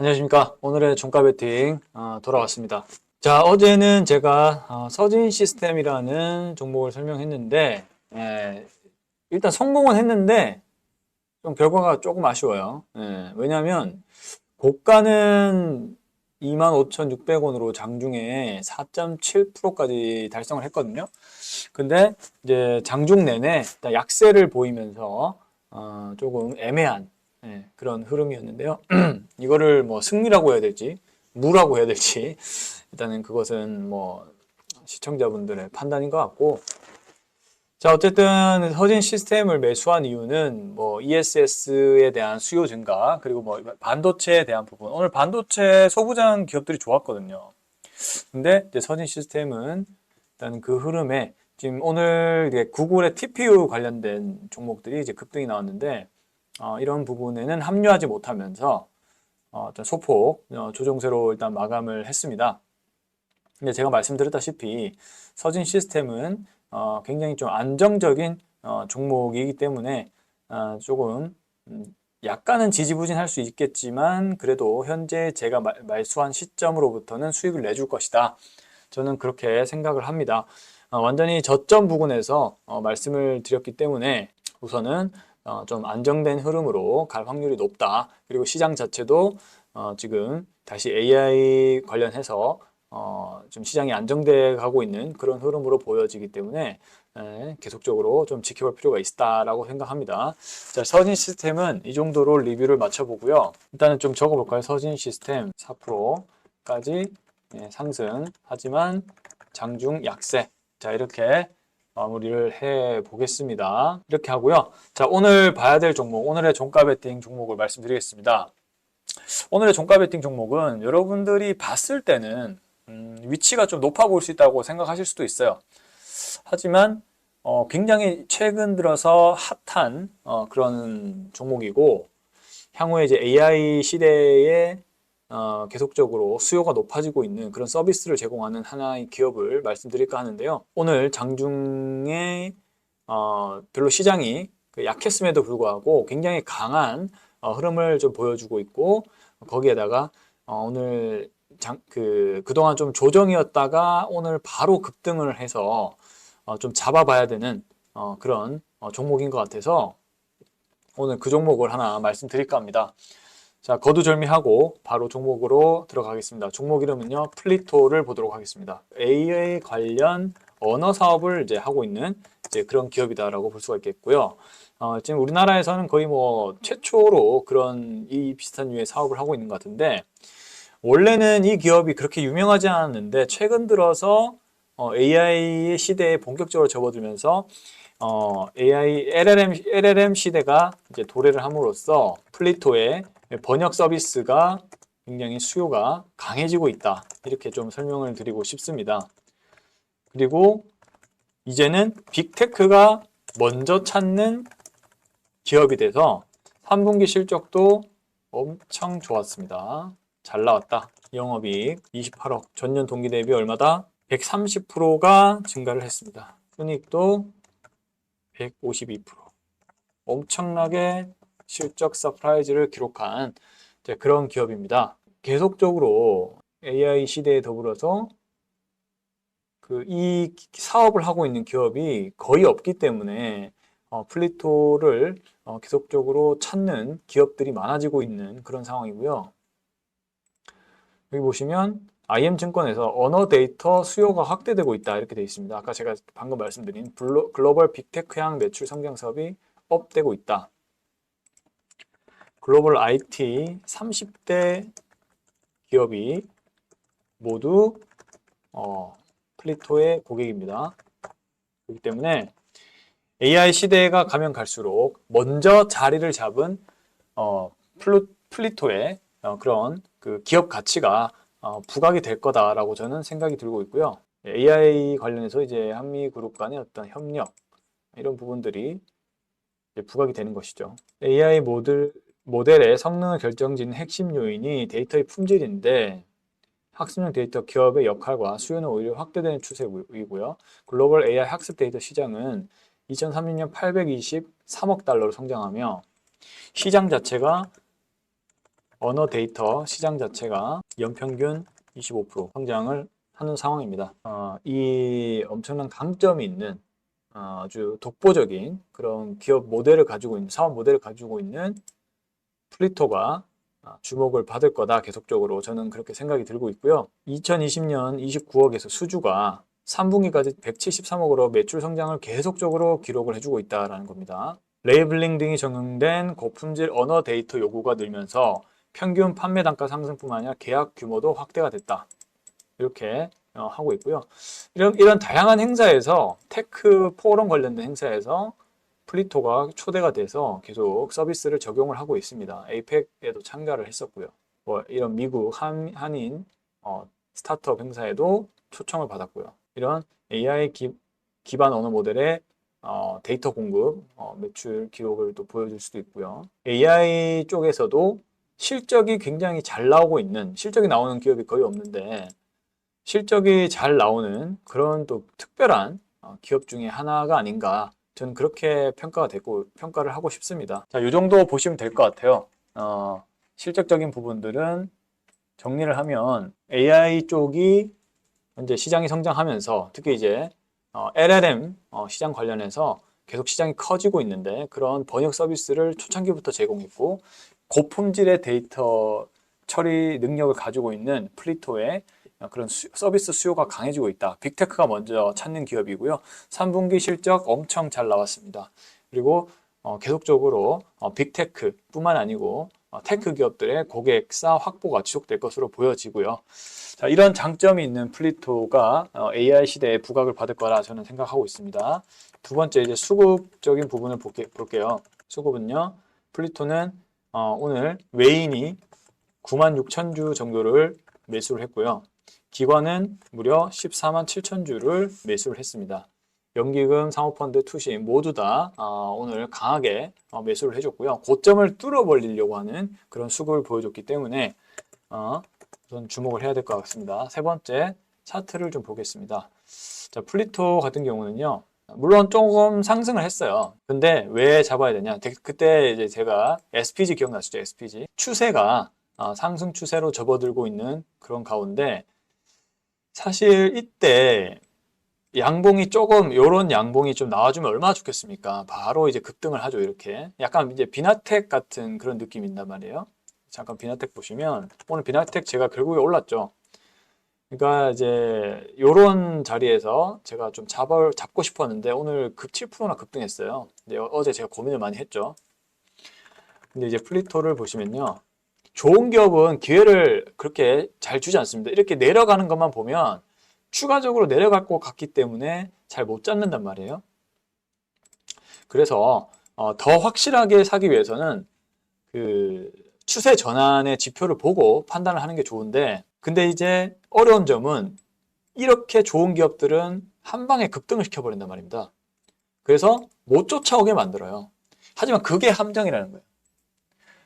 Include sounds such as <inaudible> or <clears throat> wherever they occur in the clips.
안녕하십니까. 오늘의 종가 베팅 어, 돌아왔습니다. 자, 어제는 제가 어, 서진 시스템이라는 종목을 설명했는데, 예, 일단 성공은 했는데, 좀 결과가 조금 아쉬워요. 예, 왜냐면, 고가는 25,600원으로 장중에 4.7%까지 달성을 했거든요. 근데 이제 장중 내내 약세를 보이면서 어, 조금 애매한 예, 그런 흐름이었는데요. <clears throat> 이거를 뭐 승리라고 해야 될지 무라고 해야 될지 일단은 그것은 뭐 시청자분들의 판단인 것 같고 자 어쨌든 서진 시스템을 매수한 이유는 뭐 ESS에 대한 수요 증가 그리고 뭐 반도체에 대한 부분 오늘 반도체 소부장 기업들이 좋았거든요. 근데 이제 서진 시스템은 일단 그 흐름에 지금 오늘 구글의 TPU 관련된 종목들이 이제 급등이 나왔는데 어, 이런 부분에는 합류하지 못하면서 어, 어떤 소폭 어, 조정세로 일단 마감을 했습니다. 근데 제가 말씀드렸다시피 서진 시스템은 어, 굉장히 좀 안정적인 어, 종목이기 때문에 어, 조금 음, 약간은 지지부진할 수 있겠지만 그래도 현재 제가 말, 말수한 시점으로부터는 수익을 내줄 것이다. 저는 그렇게 생각을 합니다. 어, 완전히 저점 부근에서 어, 말씀을 드렸기 때문에 우선은 어, 좀 안정된 흐름으로 갈 확률이 높다. 그리고 시장 자체도 어, 지금 다시 AI 관련해서 어, 좀 시장이 안정돼 가고 있는 그런 흐름으로 보여지기 때문에 에, 계속적으로 좀 지켜볼 필요가 있다라고 생각합니다. 자, 서진 시스템은 이 정도로 리뷰를 마쳐보고요. 일단은 좀 적어볼까요? 서진 시스템 4%까지 예, 상승. 하지만 장중 약세. 자, 이렇게 마무리를 해 보겠습니다. 이렇게 하고요. 자, 오늘 봐야 될 종목, 오늘의 종가 베팅 종목을 말씀드리겠습니다. 오늘의 종가 베팅 종목은 여러분들이 봤을 때는 음, 위치가 좀 높아 보일 수 있다고 생각하실 수도 있어요. 하지만 어, 굉장히 최근 들어서 핫한 어, 그런 종목이고 향후에 이제 AI 시대에 어, 계속적으로 수요가 높아지고 있는 그런 서비스를 제공하는 하나의 기업을 말씀드릴까 하는데요. 오늘 장중에 어, 별로 시장이 그 약했음에도 불구하고 굉장히 강한 어, 흐름을 좀 보여주고 있고 거기에다가 어, 오늘 장, 그, 그동안 좀 조정이었다가 오늘 바로 급등을 해서 어, 좀 잡아봐야 되는 어, 그런 어, 종목인 것 같아서 오늘 그 종목을 하나 말씀드릴까 합니다. 자, 거두절미하고 바로 종목으로 들어가겠습니다. 종목 이름은요, 플리토를 보도록 하겠습니다. AI 관련 언어 사업을 이제 하고 있는 이제 그런 기업이다라고 볼 수가 있겠고요. 어, 지금 우리나라에서는 거의 뭐 최초로 그런 이 비슷한 류의 사업을 하고 있는 것 같은데, 원래는 이 기업이 그렇게 유명하지 않았는데, 최근 들어서 어, AI 시대에 본격적으로 접어들면서 어, AI LLM, LLM 시대가 이제 도래를 함으로써 플리토의 번역 서비스가 굉장히 수요가 강해지고 있다. 이렇게 좀 설명을 드리고 싶습니다. 그리고 이제는 빅테크가 먼저 찾는 기업이 돼서 3분기 실적도 엄청 좋았습니다. 잘 나왔다. 영업이익 28억. 전년 동기 대비 얼마다? 130%가 증가를 했습니다. 순이익도 152%. 엄청나게 실적 서프라이즈를 기록한 그런 기업입니다. 계속적으로 AI 시대에 더불어서 그 이 사업을 하고 있는 기업이 거의 없기 때문에 어, 플리토를 어, 계속적으로 찾는 기업들이 많아지고 있는 그런 상황이고요. 여기 보시면 IM증권에서 언어 데이터 수요가 확대되고 있다 이렇게 되어 있습니다. 아까 제가 방금 말씀드린 글로벌 빅테크 향 매출 성장 사업이 업되고 있다. 글로벌 IT 30대 기업이 모두 어, 플리토의 고객입니다. 그렇기 때문에 AI 시대가 가면 갈수록 먼저 자리를 잡은 어, 플루, 플리토의 어, 그런 그 기업 가치가 어, 부각이 될 거다라고 저는 생각이 들고 있고요. AI 관련해서 이제 한미 그룹 간의 어떤 협력 이런 부분들이 부각이 되는 것이죠. AI 모델 모델의 성능을 결정짓는 핵심 요인이 데이터의 품질인데 학습용 데이터 기업의 역할과 수요는 오히려 확대되는 추세이고요. 글로벌 AI 학습 데이터 시장은 2030년 823억 달러로 성장하며 시장 자체가 언어 데이터 시장 자체가 연평균 25% 성장을 하는 상황입니다. 어, 이 엄청난 강점이 있는 어, 아주 독보적인 그런 기업 모델을 가지고 있는 사업 모델을 가지고 있는 플리토가 아, 주목을 받을 거다 계속적으로 저는 그렇게 생각이 들고 있고요. 2020년 29억에서 수주가 3분기까지 173억으로 매출 성장을 계속적으로 기록을 해주고 있다라는 겁니다. 레이블링 등이 적용된 고품질 언어 데이터 요구가 늘면서 평균 판매 단가 상승뿐만 아니라 계약 규모도 확대가 됐다. 이렇게 어, 하고 있고요. 이런, 이런 다양한 행사에서 테크 포럼 관련된 행사에서 플리토가 초대가 돼서 계속 서비스를 적용을 하고 있습니다. 에이펙에도 참가를 했었고요. 뭐 이런 미국 한, 한인 어, 스타트업 행사에도 초청을 받았고요. 이런 AI 기, 기반 언어 모델의 어, 데이터 공급, 어, 매출 기록을 또 보여줄 수도 있고요. AI 쪽에서도 실적이 굉장히 잘 나오고 있는, 실적이 나오는 기업이 거의 없는데, 실적이 잘 나오는 그런 또 특별한 어, 기업 중에 하나가 아닌가 저는 그렇게 평가가 되고 평가를 하고 싶습니다. 자, 이 정도 보시면 될 것 같아요. 어, 실적적인 부분들은 정리를 하면 AI 쪽이 현재 시장이 성장하면서 특히 이제 어, LLM 어, 시장 관련해서 계속 시장이 커지고 있는데 그런 번역 서비스를 초창기부터 제공했고 고품질의 데이터 처리 능력을 가지고 있는 플리토의 그런 수- 서비스 수요가 강해지고 있다. 빅테크가 먼저 찾는 기업이고요. 3분기 실적 엄청 잘 나왔습니다. 그리고 어, 계속적으로 어, 빅테크뿐만 아니고 어, 테크 기업들의 고객사 확보가 지속될 것으로 보여지고요. 자, 이런 장점이 있는 플리토가 어, AI 시대에 부각을 받을 거라 저는 생각하고 있습니다. 두 번째 이제 수급적인 부분을 볼게, 볼게요. 수급은요. 플리토는 어, 오늘 외인이 9만 6천 주 정도를 매수를 했고요. 기관은 무려 14만 7천 주를 매수를 했습니다. 연기금, 사모펀드, 투신 모두 다 어, 오늘 강하게 어, 매수를 해줬고요. 고점을 뚫어버리려고 하는 그런 수급을 보여줬기 때문에 어, 우선 주목을 해야 될 것 같습니다. 세 번째 차트를 좀 보겠습니다. 자, 플리토 같은 경우는요. 물론 조금 상승을 했어요. 근데 왜 잡아야 되냐? 데- 그때 이제 제가 SPG 기억나시죠? SPG 추세가 어, 상승 추세로 접어들고 있는 그런 가운데 사실 이때 양봉이 조금 요런 양봉이 좀 나와주면 얼마나 좋겠습니까? 바로 이제 급등을 하죠 이렇게 약간 이제 비나텍 같은 그런 느낌이 있단 말이에요. 잠깐 비나텍 보시면 오늘 비나텍 제가 결국에 올랐죠. 그러니까 이제 요런 자리에서 제가 좀 잡아 잡고 싶었는데 오늘 급 7%나 급등했어요. 근데 어- 어제 제가 고민을 많이 했죠. 근데 이제 플리토를 보시면요. 좋은 기업은 기회를 그렇게 잘 주지 않습니다. 이렇게 내려가는 것만 보면 추가적으로 내려갈 것 같기 때문에 잘 못 잡는단 말이에요. 그래서 어, 더 확실하게 사기 위해서는 그 추세 전환의 지표를 보고 판단을 하는 게 좋은데 근데 이제 어려운 점은 이렇게 좋은 기업들은 한 방에 급등을 시켜버린단 말입니다. 그래서 못 쫓아오게 만들어요. 하지만 그게 함정이라는 거예요.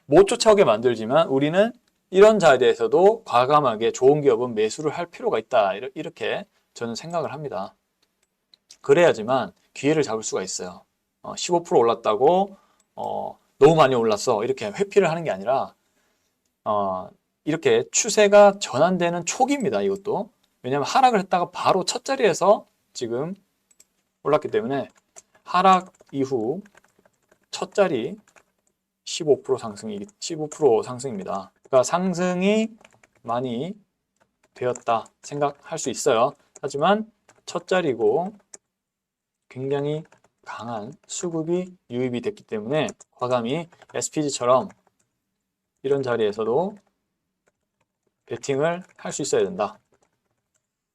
못 쫓아오게 만들지만 우리는 이런 자리에서도 과감하게 좋은 기업은 매수를 할 필요가 있다. 이렇게 저는 생각을 합니다. 그래야지만 기회를 잡을 수가 있어요. 어, 15% 올랐다고 어, 너무 많이 올랐어. 이렇게 회피를 하는 게 아니라 어, 이렇게 추세가 전환되는 초기입니다. 이것도. 왜냐하면 하락을 했다가 바로 첫 자리에서 지금 올랐기 때문에 하락 이후 첫 자리 15% 상승이 15% 상승입니다. 그러니까 상승이 많이 되었다 생각할 수 있어요. 하지만 첫 자리고 굉장히 강한 수급이 유입이 됐기 때문에 과감히 SPG처럼 이런 자리에서도 베팅을 할 수 있어야 된다.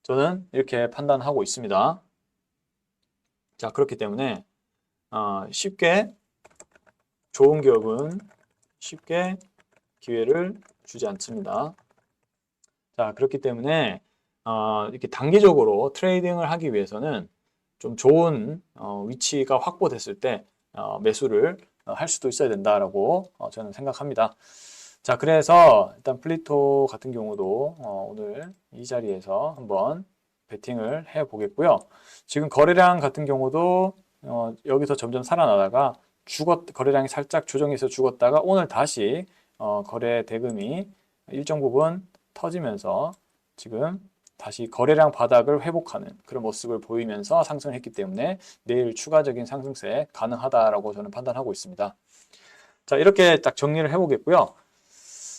저는 이렇게 판단하고 있습니다. 자, 그렇기 때문에 어, 쉽게 좋은 기업은 쉽게 기회를 주지 않습니다. 자, 그렇기 때문에 어, 이렇게 단기적으로 트레이딩을 하기 위해서는 좀 좋은 어, 위치가 확보됐을 때 어, 매수를 어, 할 수도 있어야 된다라고 어, 저는 생각합니다. 자, 그래서 일단 플리토 같은 경우도 어, 오늘 이 자리에서 한번 베팅을 해 보겠고요. 지금 거래량 같은 경우도 어, 여기서 점점 살아나다가 죽었 거래량이 살짝 조정해서 죽었다가 오늘 다시 어, 거래 대금이 일정 부분 터지면서 지금 다시 거래량 바닥을 회복하는 그런 모습을 보이면서 상승을 했기 때문에 내일 추가적인 상승세 가능하다라고 저는 판단하고 있습니다. 자, 이렇게 딱 정리를 해보겠고요.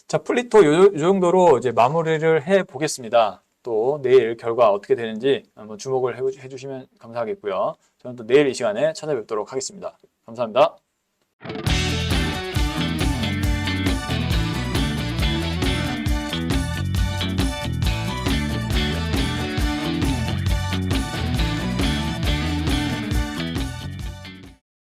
자, 플리토 요, 요 정도로 이제 마무리를 해 보겠습니다. 또 내일 결과 어떻게 되는지 한번 주목을 해, 해주시면 감사하겠고요. 저는 또 내일 이 시간에 찾아뵙도록 하겠습니다. 감사합니다.